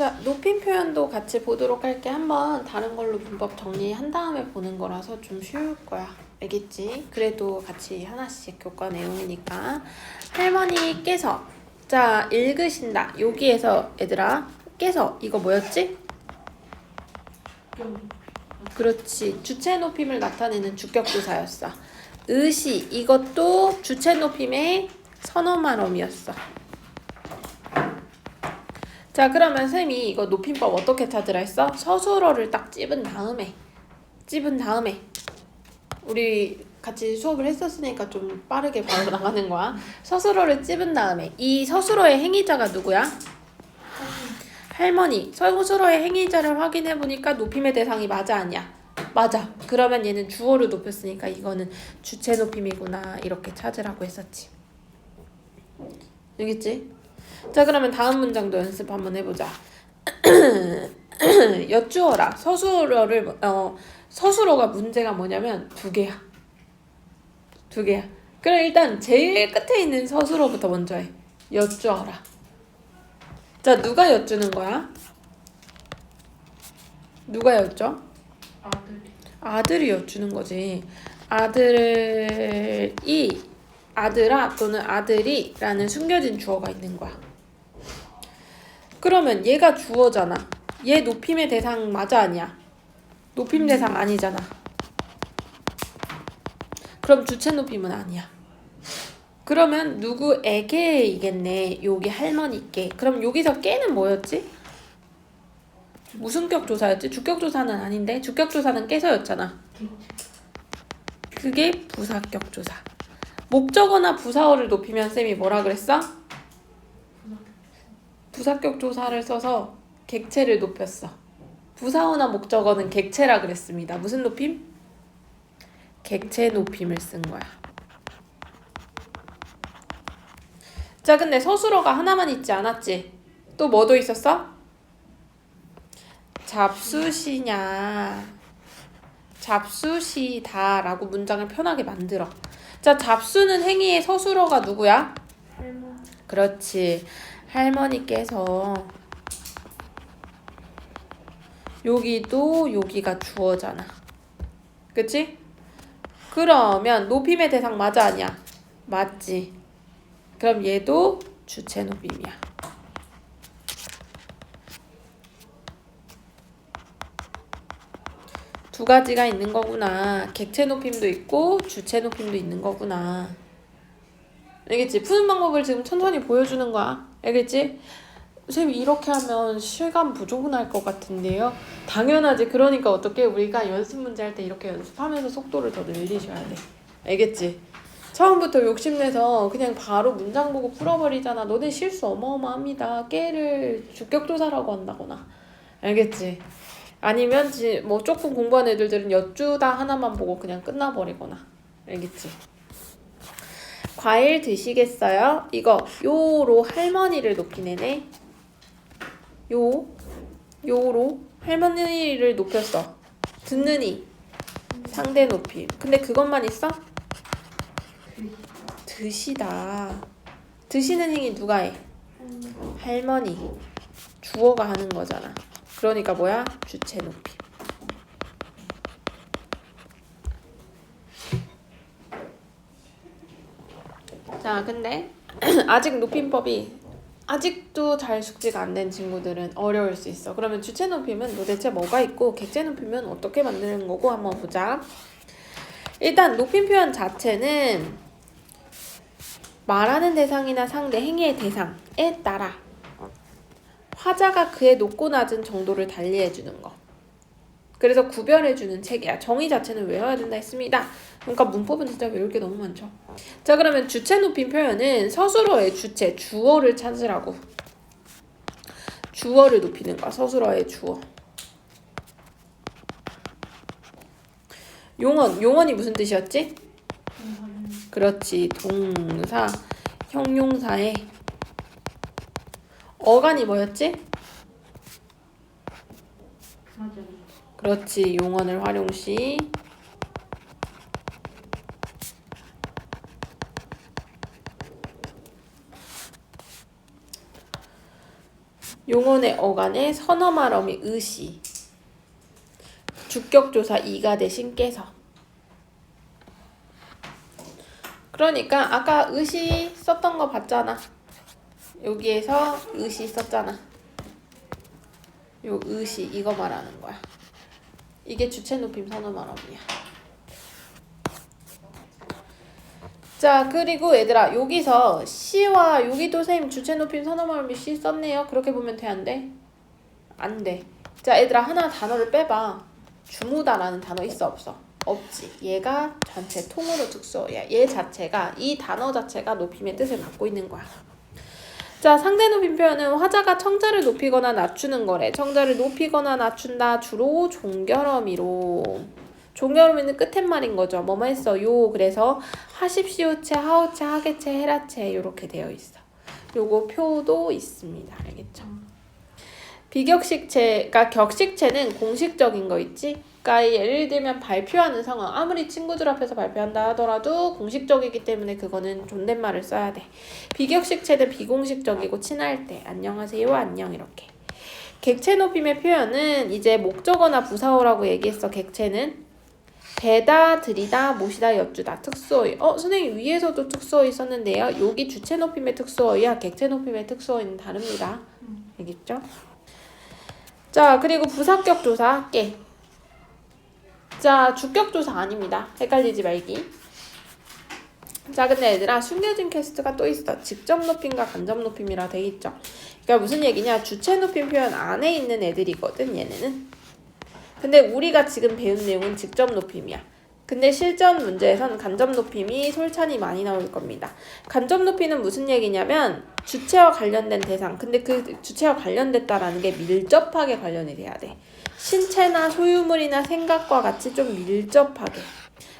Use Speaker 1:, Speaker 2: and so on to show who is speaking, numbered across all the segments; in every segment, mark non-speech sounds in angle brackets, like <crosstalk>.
Speaker 1: 자, 높임 표현도 같이 보도록 할게. 한번 다른 걸로 문법 정리한 다음에 보는 거라서 좀 쉬울 거야. 알겠지? 그래도 같이 하나씩 교과 내용이니까. 할머니께서 자, 읽으신다. 여기에서 얘들아, 깨서 이거 뭐였지? 그렇지. 주체 높임을 나타내는 주격조사였어. 의시 이것도 주체 높임의 선어말음이었어. 자 그러면 쌤이 이거 높임법 어떻게 찾으라 했어? 서술어를 딱 찝은 다음에 찝은 다음에 우리 같이 수업을 했었으니까 좀 빠르게 바로 나가는 거야. 서술어를 찝은 다음에 이 서술어의 행위자가 누구야? 할머니. 서술어의 행위자를 확인해 보니까 높임의 대상이 맞아 아니야? 맞아. 그러면 얘는 주어를 높였으니까 이거는 주체 높임이구나 이렇게 찾으라고 했었지. 알겠지? 자 그러면 다음 문장도 연습 한번 해보자. <clears throat> 여쭈어라. 서술어를 어 서술어가 문제가 뭐냐면 두 개야. 두 개야. 그럼 일단 제일 끝에 있는 서술어부터 먼저 해. 여쭈어라. 자 누가 여쭈는 거야? 누가 여쭈?
Speaker 2: 아들이
Speaker 1: 여쭈는 거지. 아들이 아들아 또는 아들이라는 숨겨진 주어가 있는 거야. 그러면 얘가 주어잖아. 얘 높임의 대상 맞아 아니야? 높임 대상 아니잖아. 그럼 주체 높임은 아니야. 그러면 누구에게이겠네. 여기 할머니께. 그럼 여기서 깨는 뭐였지? 무슨 격 조사였지? 주격 조사는 아닌데 주격 조사는 깨서였잖아. 그게 부사격 조사. 목적어나 부사어를 높이면 쌤이 뭐라 그랬어? 부사격 조사를 써서 객체를 높였어. 부사어나 목적어는 객체라 그랬습니다. 무슨 높임? 객체 높임을 쓴 거야. 자, 근데 서술어가 하나만 있지 않았지? 또 뭐도 있었어? 잡수시냐 잡수시다 라고 문장을 편하게 만들어 자 잡수는 행위의 서술어가 누구야? 그렇지 할머니께서 여기도 여기가 주어잖아 그치? 그러면 높임의 대상 맞아 아니야? 맞지 그럼 얘도 주체 높임이야 두 가지가 있는 거구나. 객체 높임도 있고 주체 높임도 있는 거구나. 알겠지? 푸는 방법을 지금 천천히 보여주는 거야. 알겠지? 선생님 이렇게 하면 실감 부족할 것 같은데요. 당연하지. 그러니까 어떻게 우리가 연습 문제 할 때 이렇게 연습하면서 속도를 더 늘리셔야 돼. 알겠지? 처음부터 욕심내서 그냥 바로 문장 보고 풀어버리잖아. 너네 실수 어마어마합니다. 깨를 주격조사라고 한다거나. 알겠지? 아니면 지, 뭐 조금 공부한 애들들은 여쭈다 하나만 보고 그냥 끝나버리거나 알겠지? 과일 드시겠어요? 이거 요로 할머니를 높이네네 요 요로 할머니를 높였어 듣느니 상대 높임 근데 그것만 있어? 드시다 드시는 행위 누가 해? 할머니 주어가 하는 거잖아 그러니까 뭐야? 주체 높임. 자, 근데 <clears throat> 아직 높임법이 아직도 잘 숙지가 안 된 친구들은 어려울 수 있어. 그러면 주체 높임은 도대체 뭐가 있고 객체 높임은 어떻게 만드는 거고 한번 보자. 일단 높임 표현 자체는 말하는 대상이나 상대 행위의 대상에 따라 화자가 그의 높고 낮은 정도를 달리해 주는 거. 그래서 구별해주는 책이야. 정의 자체는 외워야 된다 했습니다. 그러니까 문법은 진짜 외울 게 너무 많죠. 자 그러면 주체 높임 표현은 서술어의 주체, 주어를 찾으라고. 주어를 높이는 거야. 서술어의 주어. 용언, 용언이 무슨 뜻이었지? 그렇지. 동사, 형용사의 어간이 뭐였지?
Speaker 2: 맞아요
Speaker 1: 그렇지. 용언을 활용 시. 용언의 어간에 선어말어미 의시. 주격조사 이가 대신 깨서. 그러니까 아까 의시 썼던 거 봤잖아. 여기에서 의시 썼잖아. 요 의시 이거 말하는 거야 이게 주체 높임 선어말어미야 자 그리고 얘들아 여기서 시와 여기도 선생님 주체 높임 선어말어미 시 썼네요 그렇게 보면 돼 안 돼? 안 돼. 자 얘들아 하나 단어를 빼봐 주무다라는 단어 있어 없어? 없지. 얘가 전체 통으로 특수어야. 얘 자체가 이 단어 자체가 높임의 뜻을 갖고 있는 거야. 자 상대 높임 표현은 화자가 청자를 높이거나 낮추는 거래. 청자를 높이거나 낮춘다 주로 종결어미로. 종결어미는 끝팻말인 거죠. 뭐뭐 했어? 요 그래서 하십시오체, 하오체, 하게체, 헤라체 이렇게 되어 있어. 요거 표도 있습니다. 알겠죠? 비격식체가 격식체는 공식적인 거 있지? 그러니까 예를 들면 발표하는 상황 아무리 친구들 앞에서 발표한다 하더라도 공식적이기 때문에 그거는 존댓말을 써야 돼. 비격식체는 비공식적이고 친할 때 안녕하세요 안녕 이렇게. 객체 높임의 표현은 이제 목적어나 부사어라고 얘기했어. 객체는 배다, 들이다, 모시다, 여쭈다 특수어이. 어 선생님 위에서도 특수어이 썼는데요. 여기 주체 높임의 특수어이야 객체 높임의 특수어이는 다릅니다. 알겠죠? 자, 그리고 부사격 조사 할게. 자, 주격 조사 아닙니다. 헷갈리지 말기. 자, 근데 얘들아, 숨겨진 퀘스트가 또 있어. 직접 높임과 간접 높임이라 돼 있죠. 그러니까 무슨 얘기냐? 주체 높임 표현 안에 있는 애들이거든, 얘네는. 근데 우리가 지금 배운 내용은 직접 높임이야. 근데 실전 문제에선 간접 높임이 솔찬히 많이 나올 겁니다. 간접 높이는 무슨 얘기냐면 주체와 관련된 대상. 근데 그 주체와 관련됐다라는 게 밀접하게 관련이 돼야 돼. 신체나 소유물이나 생각과 같이 좀 밀접하게.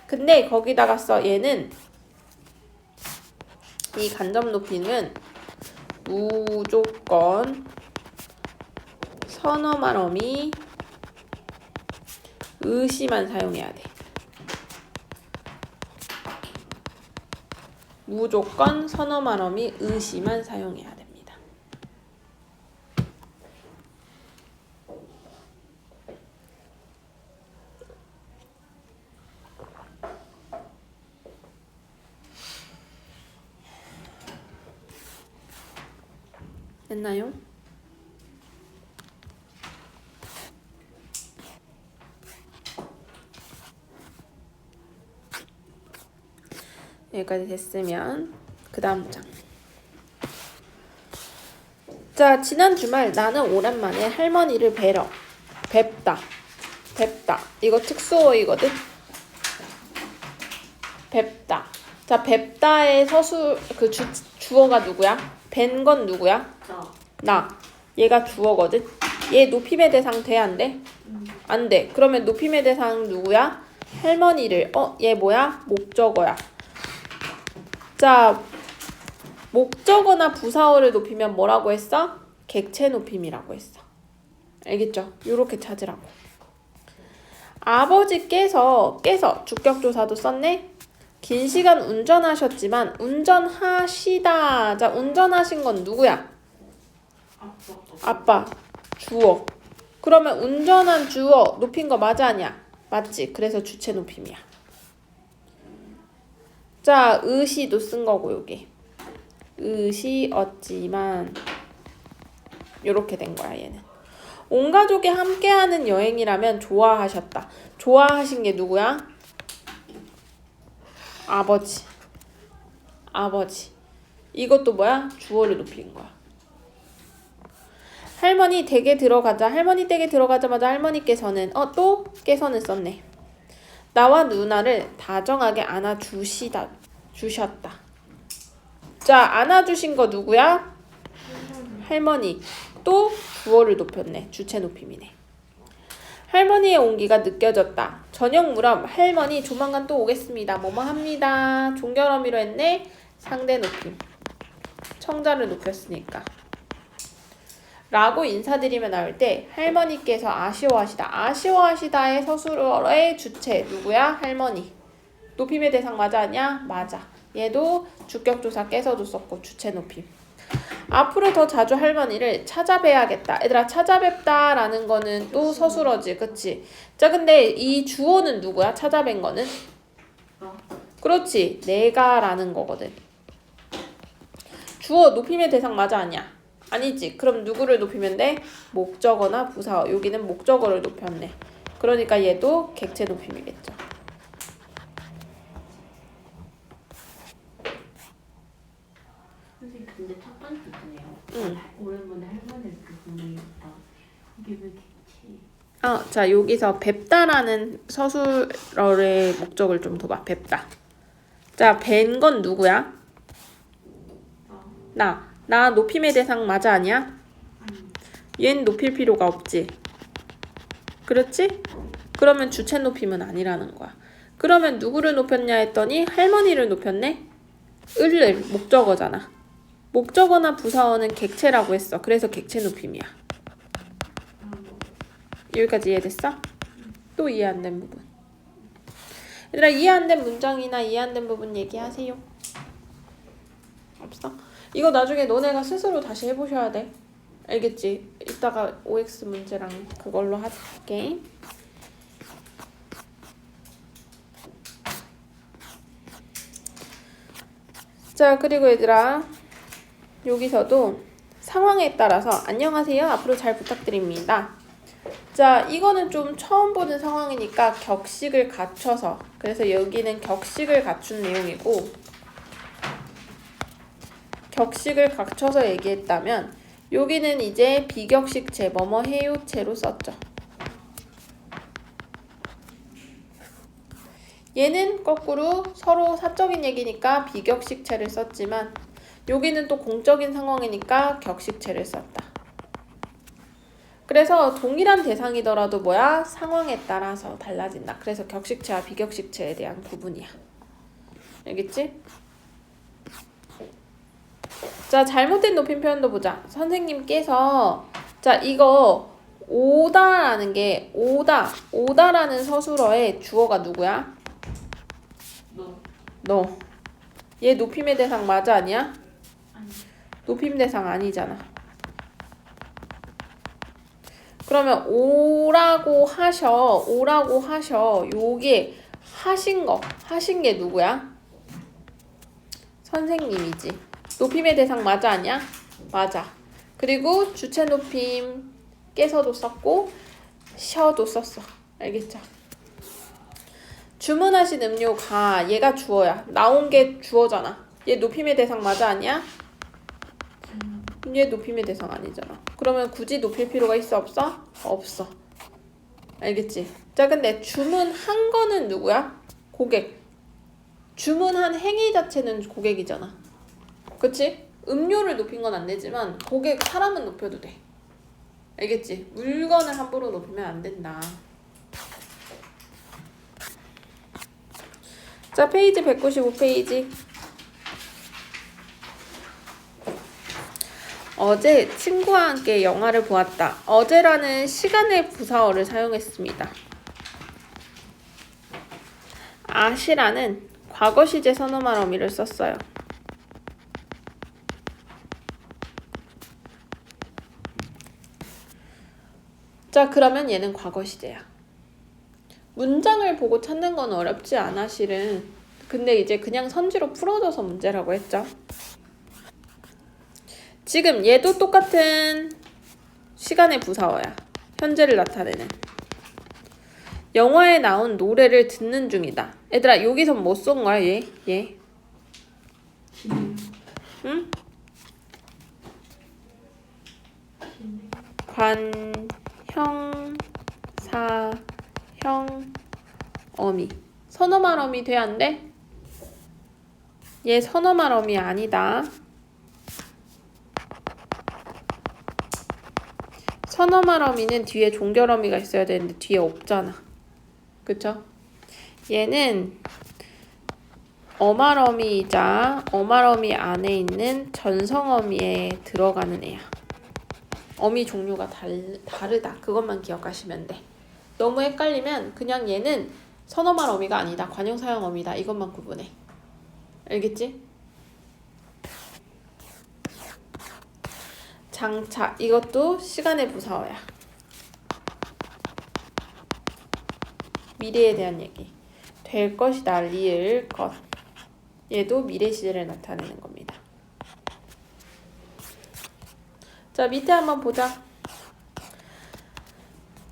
Speaker 1: 근데 거기다가 써 얘는 이 간접 높이는 무조건 선어 말 어미 의시만 사용해야 돼. 무조건 선어 말어미 의시만 사용해야 됩니다. 됐나요? 여기까지 됐으면 그 다음 장. 자, 지난 주말 나는 오랜만에 할머니를 뵈러 뵙다. 뵙다. 이거 특수어이거든. 뵙다. 자, 뵙다의 서술 그 주, 주어가 누구야? 뵌 건 누구야?
Speaker 2: 나.
Speaker 1: 나. 얘가 주어거든. 얘 높임의 대상 돼 안 돼? 안 돼. 그러면 높임의 대상 누구야? 할머니를. 어, 얘 뭐야? 목적어야. 자, 목적어나 부사어를 높이면 뭐라고 했어? 객체 높임이라고 했어. 알겠죠? 요렇게 찾으라고. 아버지께서 깨서 주격조사도 썼네. 긴 시간 운전하셨지만 운전하시다. 자, 운전하신 건 누구야?
Speaker 2: 아빠.
Speaker 1: 주어. 그러면 운전한 주어 높인 거 맞아 아니야? 맞지. 그래서 주체 높임이야. 자, 의시도 쓴 거고 여기. 의시었지만 요렇게 된 거야, 얘는. 온 가족이 함께하는 여행이라면 좋아하셨다. 좋아하신 게 누구야? 아버지. 아버지. 이것도 뭐야? 주어를 높인 거야. 할머니 댁에 들어가자. 할머니 댁에 들어가자마자 할머니께서는 어 또 깨서는 썼네. 나와 누나를 다정하게 안아주시다 주셨다. 자 안아주신 거 누구야? 할머니. 또 주어를 높였네. 주체 높임이네. 할머니의 온기가 느껴졌다. 저녁 무럼 할머니 조만간 또 오겠습니다. 뭐뭐 합니다. 종결어미로 했네. 상대 높임. 청자를 높였으니까. 라고 인사드리며 나올 때 할머니께서 아쉬워하시다. 아쉬워하시다의 서술어의 주체 누구야? 할머니. 높임의 대상 맞아 아니야? 맞아. 얘도 주격조사 깨서도 썼고 주체 높임. 앞으로 더 자주 할머니를 찾아뵈야겠다. 얘들아 찾아뵙다 라는 거는 또 서술어지, 그치? 자 근데 이 주어는 누구야? 찾아뵌 거는?
Speaker 2: 너.
Speaker 1: 그렇지, 내가 라는 거거든. 주어 높임의 대상 맞아 아니야? 아니지. 그럼 누구를 높이면 돼? 목적어나 부사어. 여기는 목적어를 높였네. 그러니까 얘도 객체 높임이겠죠.
Speaker 2: 선생님 근데 첫 번째 있네요.
Speaker 1: 응.
Speaker 2: 오랜만에 할머니를 이렇게 보는 게 있다. 이게 왜 개치?
Speaker 1: 어, 자 여기서 뵙다라는 서술어의 목적을 좀 둬봐. 뵙다. 자, 뵌 건 누구야?
Speaker 2: 너.
Speaker 1: 나. 나 높임의 대상 맞아 아니야?
Speaker 2: 아니.
Speaker 1: 얘는 높일 필요가 없지. 그렇지? 그러면 주체 높임은 아니라는 거야. 그러면 누구를 높였냐 했더니 할머니를 높였네? 을을 목적어잖아. 목적어나 부사어는 객체라고 했어. 그래서 객체 높임이야. 여기까지 이해됐어? 또 이해 안 된 부분. 얘들아 이해 안 된 문장이나 이해 안 된 부분 얘기하세요. 없어? 이거 나중에 너네가 스스로 다시 해보셔야 돼. 알겠지? 이따가 OX 문제랑 그걸로 할게. 자 그리고 얘들아 여기서도 상황에 따라서 안녕하세요 앞으로 잘 부탁드립니다. 자, 이거는 좀 처음 보는 상황이니까 격식을 갖춰서 그래서 여기는 격식을 갖춘 내용이고 격식을 갖춰서 얘기했다면 여기는 이제 비격식체 뭐뭐 해요체로 썼죠. 얘는 거꾸로 서로 사적인 얘기니까 비격식체를 썼지만 여기는 또 공적인 상황이니까 격식체를 썼다. 그래서 동일한 대상이더라도 뭐야? 상황에 따라서 달라진다. 그래서 격식체와 비격식체에 대한 구분이야. 알겠지? 자, 잘못된 높임 표현도 보자. 선생님께서 자, 이거 오다라는 게 오다, 오다라는 서술어의 주어가 누구야?
Speaker 2: 너.
Speaker 1: 너. 얘 높임의 대상 맞아 아니야?
Speaker 2: 아니.
Speaker 1: 높임 대상 아니잖아. 그러면 오라고 하셔, 오라고 하셔. 요게 하신 거, 하신 게 누구야? 선생님이지. 높임의 대상 맞아 아니야? 맞아. 그리고 주체 높임 깨서도 썼고 셔도 썼어. 알겠죠? 주문하신 음료가 얘가 주어야. 나온 게 주어잖아. 얘 높임의 대상 맞아 아니야? 얘 높임의 대상 아니잖아. 그러면 굳이 높일 필요가 있어 없어? 없어. 알겠지? 자 근데 주문한 거는 누구야? 고객. 주문한 행위 자체는 고객이잖아. 그치? 음료를 높인 건 안 되지만 고객 사람은 높여도 돼. 알겠지? 물건을 함부로 높이면 안 된다. 자 페이지 195페이지. 어제 친구와 함께 영화를 보았다. 어제라는 시간의 부사어를 사용했습니다. 아시라는 과거 시제 선어말 어미를 썼어요. 자, 그러면 얘는 과거 시제야. 문장을 보고 찾는 건 어렵지 않아, 실은. 근데 이제 그냥 선지로 풀어줘서 문제라고 했죠. 지금 얘도 똑같은 시간의 부사어야. 현재를 나타내는. 영화에 나온 노래를 듣는 중이다. 얘들아, 여기서 뭐쏜 거야, 얘? 얘. 응? 관, 형, 사, 형, 어미. 선어말 어미 돼, 안 돼? 얘 선어말 어미 아니다. 선어말 어미는 뒤에 종결 어미가 있어야 되는데 뒤에 없잖아. 그쵸? 얘는 어말 어미 안에 있는 전성 어미에 들어가는 애야. 어미 종류가 달, 다르다. 그것만 기억하시면 돼. 너무 헷갈리면 그냥 얘는 선어말 어미가 아니다. 관용사용 어미다. 이것만 구분해. 알겠지? 장차 이것도 시간의 부사어야. 미래에 대한 얘기. 될 것이다. 리을 것. 얘도 미래 시제를 나타내는 겁니다. 자, 밑에 한번 보자.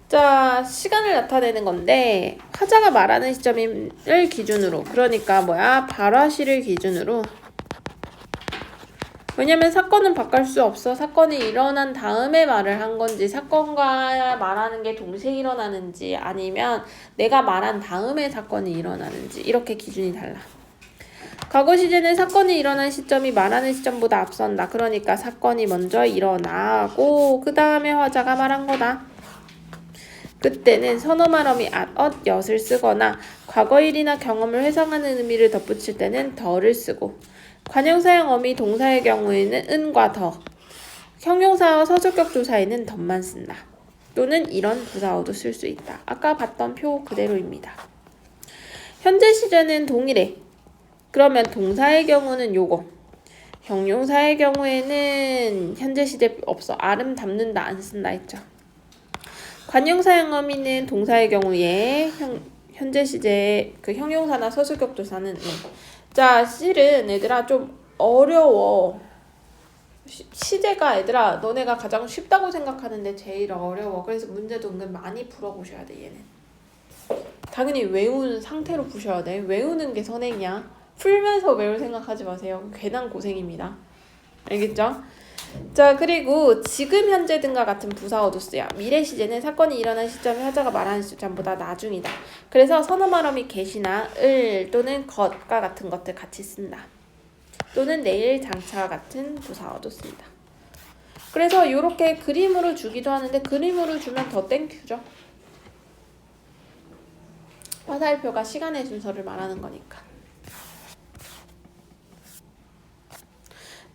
Speaker 1: 자, 시간을 나타내는 건데 화자가 말하는 시점을 기준으로 그러니까 뭐야? 발화 시를 기준으로 왜냐면 사건은 바꿀 수 없어. 사건이 일어난 다음에 말을 한 건지 사건과 말하는 게 동시에 일어나는지 아니면 내가 말한 다음에 사건이 일어나는지 이렇게 기준이 달라. 과거 시제는 사건이 일어난 시점이 말하는 시점보다 앞선다. 그러니까 사건이 먼저 일어나고 그 다음에 화자가 말한 거다. 그때는 선어 말어미 at, 엇, 엿을 쓰거나 과거일이나 경험을 회상하는 의미를 덧붙일 때는 더를 쓰고 관형사형 어미 동사의 경우에는 은과 더 형용사와 서술격 조사에는 덧만 쓴다. 또는 이런 부사어도 쓸 수 있다. 아까 봤던 표 그대로입니다. 현재 시제는 동일해. 그러면 동사의 경우는 요거. 형용사의 경우에는 현재 시제 없어. 아름 담는다 안 쓴다 했죠. 관형사형 어미는 동사의 경우에 형, 현재 시제 그 형용사나 서술격 조사는 네. 자 실은 얘들아 좀 어려워. 시, 시제가 얘들아 너네가 가장 쉽다고 생각하는데 제일 어려워. 그래서 문제도 은근 많이 풀어보셔야 돼 얘는. 당연히 외우는 상태로 푸셔야 돼. 외우는 게 선행이야. 풀면서 외울 생각하지 마세요. 괜한 고생입니다. 알겠죠? 자 그리고 지금 현재 등과 같은 부사어도 쓰여 미래 시제는 사건이 일어난 시점이 화자가 말하는 시점보다 나중이다 그래서 선어 말어미 get이나 을 또는 것과 같은 것들 같이 쓴다 또는 내일 장차와 같은 부사어도 쓴다 그래서 이렇게 그림으로 주기도 하는데 그림으로 주면 더 땡큐죠 화살표가 시간의 순서를 말하는 거니까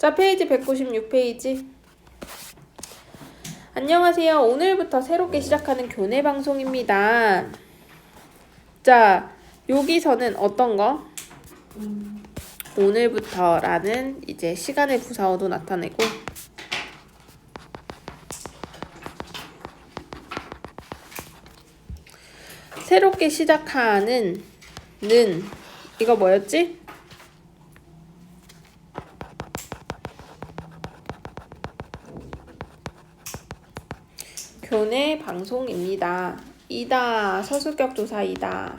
Speaker 1: 자, 페이지 196페이지. 안녕하세요. 오늘부터 새롭게 시작하는 교내 방송입니다. 자, 여기서는 어떤 거? 오늘부터라는 이제 시간의 부사어도 나타내고 새롭게 시작하는 는 이거 뭐였지? 교내 방송입니다. 이다 서술격 조사이다.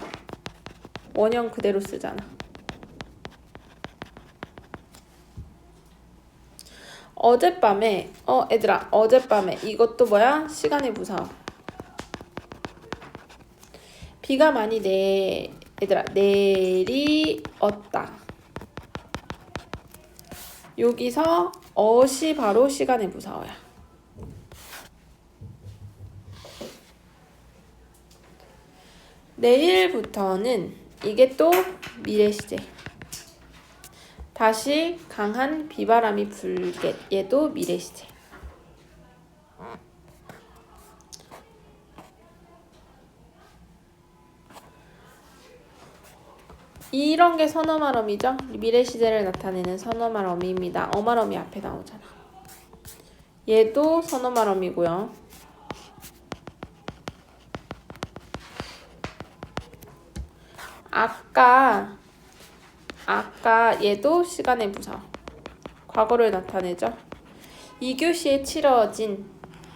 Speaker 1: 원형 그대로 쓰잖아. 어젯밤에 어 얘들아 어젯밤에 이것도 뭐야 시간의 부사 비가 많이 내 얘들아 내리었다 여기서 어시 바로 시간의 부사어야 내일부터는 이게 또 미래 시제. 다시 강한 비바람이 불겠. 얘도 미래 시제. 이런 게 선어말 어미죠? 미래 시제를 나타내는 선어말 어미입니다. 어말 어미 앞에 나오잖아. 얘도 선어말 어미고요. 아까 아까 얘도 시간의 부사 과거를 나타내죠. 2교시에 치러진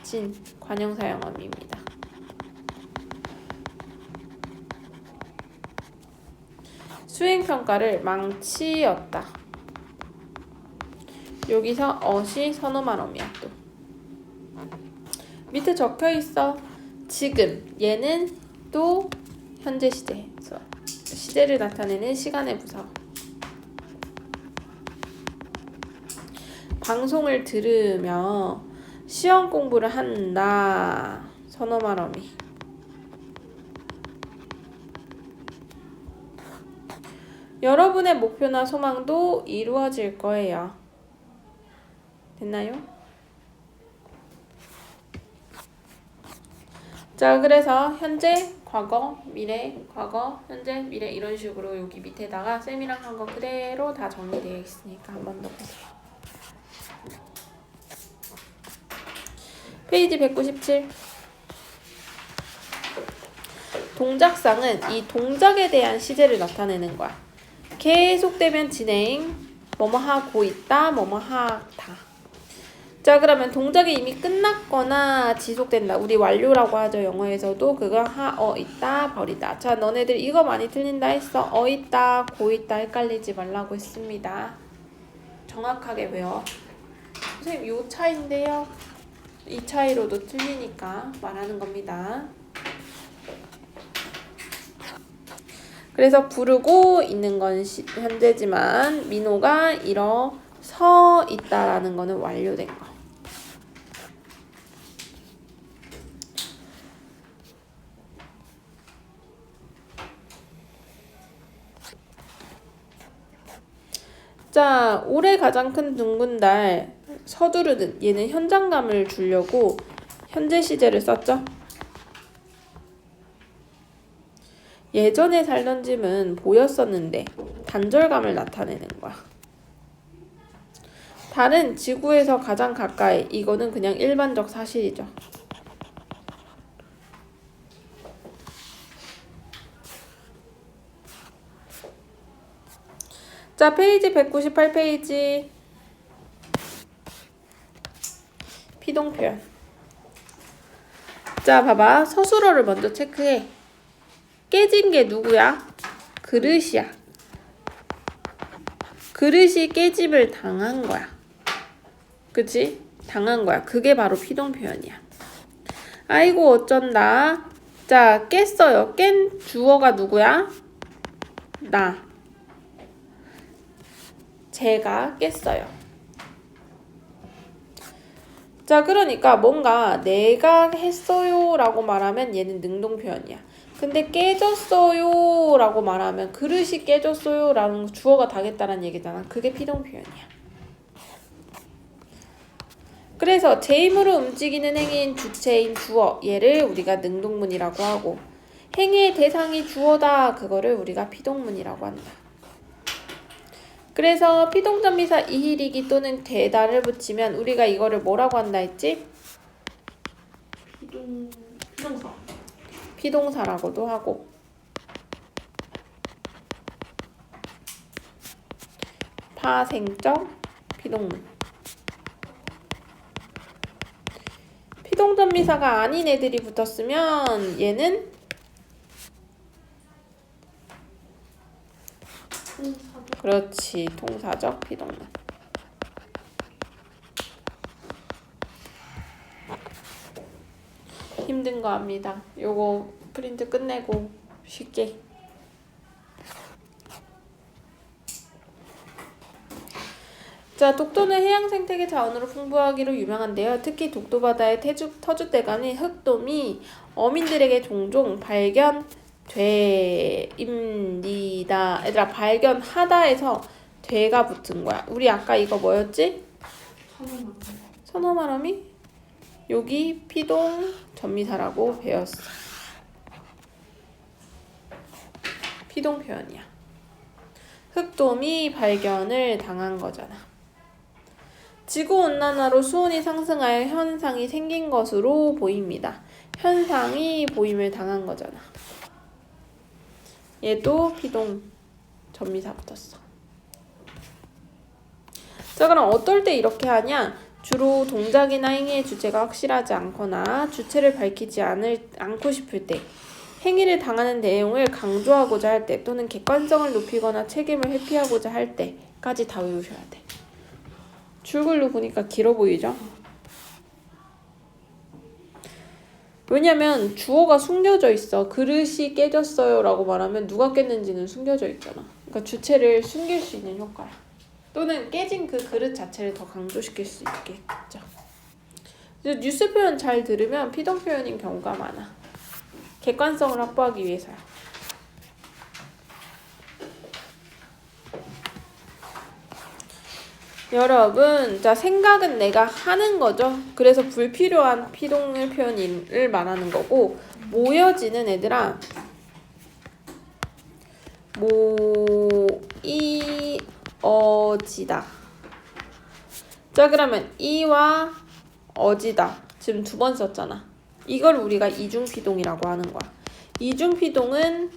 Speaker 1: 진 관형사용어미입니다. 수행평가를 망치였다. 여기서 어시 선어말어미야 또. 밑에 적혀 있어. 지금 얘는 또 현재 시제에서 시제를 나타내는 시간의 부사. 방송을 들으며 시험 공부를 한다. 선어 말어미. 여러분의 목표나 소망도 이루어질 거예요. 됐나요? 자, 그래서 현재, 과거, 미래, 과거, 현재, 미래 이런 식으로 여기 밑에다가 쌤이랑 한 거 그대로 다 정리되어 있으니까 한 번 더 보세요. 페이지 197. 동작상은 이 동작에 대한 시제를 나타내는 거야. 계속되면 진행, 뭐뭐 하고 있다, 뭐뭐 하다. 자, 그러면 동작이 이미 끝났거나 지속된다. 우리 완료라고 하죠. 영어에서도 그거 하, 어, 있다, 버리다. 자, 너네들 이거 많이 틀린다 했어. 어, 있다, 고 있다 헷갈리지 말라고 했습니다. 정확하게 외워. 선생님, 요 차인데요. 이 차이로도 틀리니까 말하는 겁니다. 그래서 부르고 있는 건 시, 현재지만 민호가 일어서 있다라는 거는 완료된 거. 자, 올해 가장 큰 둥근 달 서두르는 얘는 현장감을 주려고 현재 시제를 썼죠. 예전에 살던 집은 보였었는데 단절감을 나타내는 거야. 달은 지구에서 가장 가까이 이거는 그냥 일반적 사실이죠. 자, 페이지 198페이지. 피동 표현. 자, 봐봐. 서술어를 먼저 체크해. 깨진 게 누구야? 그릇이야. 그릇이 깨짐을 당한 거야. 그치? 당한 거야. 그게 바로 피동 표현이야. 아이고, 어쩐다. 자, 깼어요. 깬 주어가 누구야? 나. 제가 깼어요. 자, 그러니까 뭔가 내가 했어요 라고 말하면 얘는 능동 표현이야. 근데 깨졌어요 라고 말하면 그릇이 깨졌어요 라는 주어가 다겠다는 얘기잖아. 그게 피동 표현이야. 그래서 제 힘으로 움직이는 행위인 주체인 주어 얘를 우리가 능동문이라고 하고 행위의 대상이 주어다 그거를 우리가 피동문이라고 한다. 그래서 피동전미사 이힐이기 또는 대다를 붙이면 우리가 이거를 뭐라고 한다 했지?
Speaker 2: 피동 피동사.
Speaker 1: 피동사라고도 하고 파생적 피동문 피동전미사가 아닌 애들이 붙었으면 얘는. 그렇지. 통사적 피동문 힘든 거 압니다. 요거 프린트 끝내고 쉽게. 자, 독도는 해양 생태계 자원으로 풍부하기로 유명한데요. 특히 독도 바다의 태주, 터줏대감인 흑돔이 어민들에게 종종 발견 돼입니다. 얘들아, 발견하다에서 돼가 붙은 거야. 우리 아까 이거 뭐였지? 선어말음이 여기 피동 전미사라고 배웠어. 피동 표현이야. 흑돔이 발견을 당한 거잖아. 지구 온난화로 수온이 상승하여 현상이 생긴 것으로 보입니다. 현상이 보임을 당한 거잖아. 얘도 피동 전미사 붙었어. 자, 그럼 어떨 때 이렇게 하냐? 주로 동작이나 행위의 주체가 확실하지 않거나 주체를 밝히지 않을, 않고 싶을 때, 행위를 당하는 내용을 강조하고자 할 때, 또는 객관성을 높이거나 책임을 회피하고자 할 때까지 다 외우셔야 돼. 줄글로 보니까 길어 보이죠? 왜냐면 주어가 숨겨져 있어. 그릇이 깨졌어요 라고 말하면 누가 깼는지는 숨겨져 있잖아. 그러니까 주체를 숨길 수 있는 효과야. 또는 깨진 그 그릇 자체를 더 강조시킬 수 있겠죠. 뉴스 표현 잘 들으면 피동 표현인 경우가 많아. 객관성을 확보하기 위해서야. 여러분, 자 생각은 내가 하는 거죠. 그래서 불필요한 피동을 표현을 말하는 거고 모여지는 애들아 모이어지다. 자 그러면 이와 어지다. 지금 두 번 썼잖아. 이걸 우리가 이중피동이라고 하는 거야. 이중피동은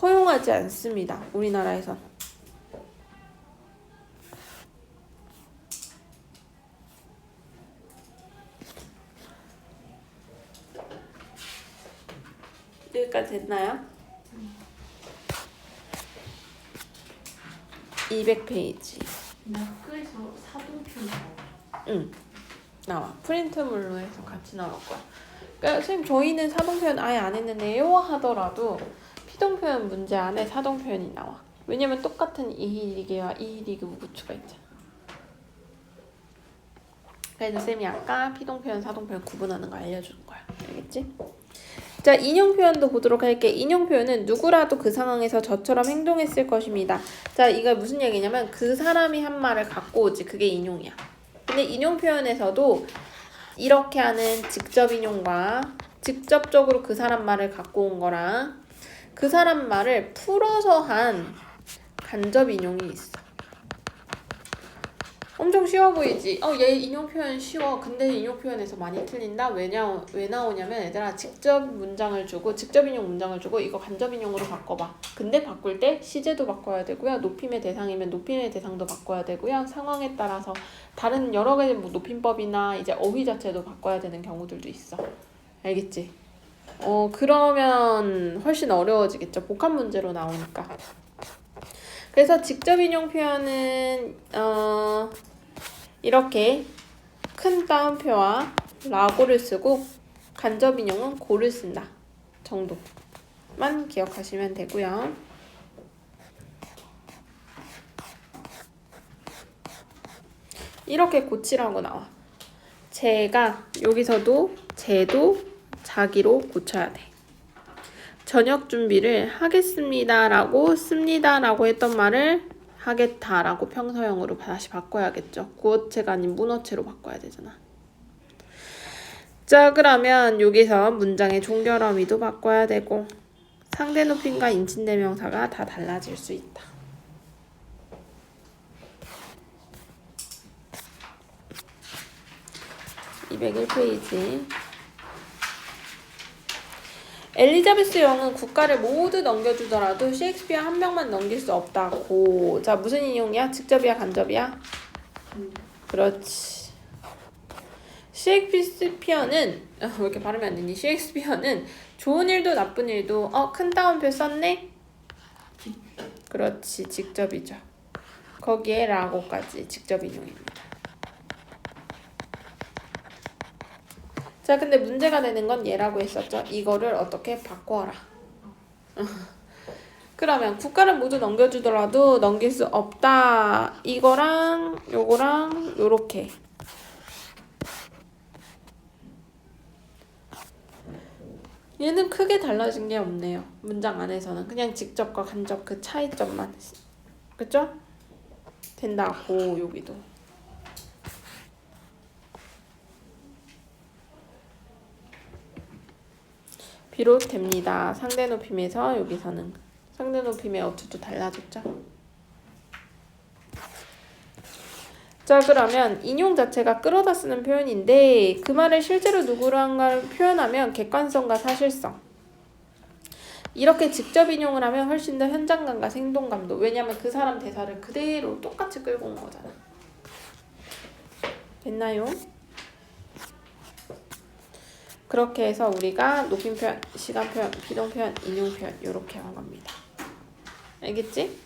Speaker 1: 허용하지 않습니다. 우리나라에선. 됐나요? 200페이지.
Speaker 2: 나 학교에서 사동표.
Speaker 1: 응. 나와. 프린트물로 해서 같이 나올 거야. 그러니까 선생님 저희는 사동표현 아예 안 했는데요 하더라도 피동표현 문제 안에 사동표현이 나와. 왜냐면 똑같은 이히리게와 이히리그 무구추가 있잖아. 그래서 쌤이 아까 피동표현, 사동표현 구분하는 거 알려준 거야. 알겠지? 자, 인용 표현도 보도록 할게. 인용 표현은 누구라도 그 상황에서 저처럼 행동했을 것입니다. 자, 이거 무슨 얘기냐면 그 사람이 한 말을 갖고 오지. 그게 인용이야. 근데 인용 표현에서도 이렇게 하는 직접 인용과 직접적으로 그 사람 말을 갖고 온 거랑 그 사람 말을 풀어서 한 간접 인용이 있어. 엄청 쉬워 보이지? 어, 얘 인용 표현 쉬워. 근데 인용 표현에서 많이 틀린다? 왜냐, 왜 나오냐면 얘들아, 직접 문장을 주고, 직접 인용 문장을 주고, 이거 간접 인용으로 바꿔봐. 근데 바꿀 때 시제도 바꿔야 되고요. 높임의 대상이면 높임의 대상도 바꿔야 되고요. 상황에 따라서 다른 여러 가지 뭐 높임법이나 이제 어휘 자체도 바꿔야 되는 경우들도 있어. 알겠지? 어, 그러면 훨씬 어려워지겠죠. 복합 문제로 나오니까. 그래서 직접 인용 표현은 어 이렇게 큰 따옴표와 라고를 쓰고 간접 인용은 고를 쓴다 정도만 기억하시면 되고요. 이렇게 고치라고 나와. 제가 여기서도 제도 자기로 고쳐야 돼. 저녁 준비를 하겠습니다라고 씁니다라고 했던 말을 하겠다라고 평서형으로 다시 바꿔야겠죠. 구어체가 아닌 문어체로 바꿔야 되잖아. 자, 그러면 여기서 문장의 종결어미도 바꿔야 되고 상대 높임과 인칭대명사가 다 달라질 수 있다. (201페이지) 엘리자베스 여왕은 국가를 모두 넘겨주더라도 셰익스피어 한 명만 넘길 수 없다고. 자, 무슨 인용이야? 직접이야, 간접이야?
Speaker 2: 음.
Speaker 1: 그렇지. 셰익스피어는 어, 왜 이렇게 발음이 안 되니? 셰익스피어는 좋은 일도 나쁜 일도 어, 큰 따옴표 썼네? 그렇지, 직접이죠. 거기에 라고까지 직접 인용입니다. 자, 근데 문제가 되는 건 얘라고 했었죠. 이거를 어떻게 바꿔라. <laughs> 그러면 국가를 모두 넘겨주더라도 넘길 수 없다. 이거랑 요거랑 요렇게. 얘는 크게 달라진 게 없네요. 문장 안에서는 그냥 직접과 간접 그 차이점만. 그죠? 된다고 여기도. 비롯 됩니다. 상대 높임에서 여기서는 상대 높임의 어투도 달라졌죠. 자 그러면 인용 자체가 끌어다 쓰는 표현인데 그 말을 실제로 누구랑가를 표현하면 객관성과 사실성 이렇게 직접 인용을 하면 훨씬 더 현장감과 생동감도 왜냐면 그 사람 대사를 그대로 똑같이 끌고 온 거잖아. 됐나요? 그렇게 해서 우리가 높임 표현, 시간 표현, 비동 표현, 인용 표현 이렇게 한 겁니다. 알겠지?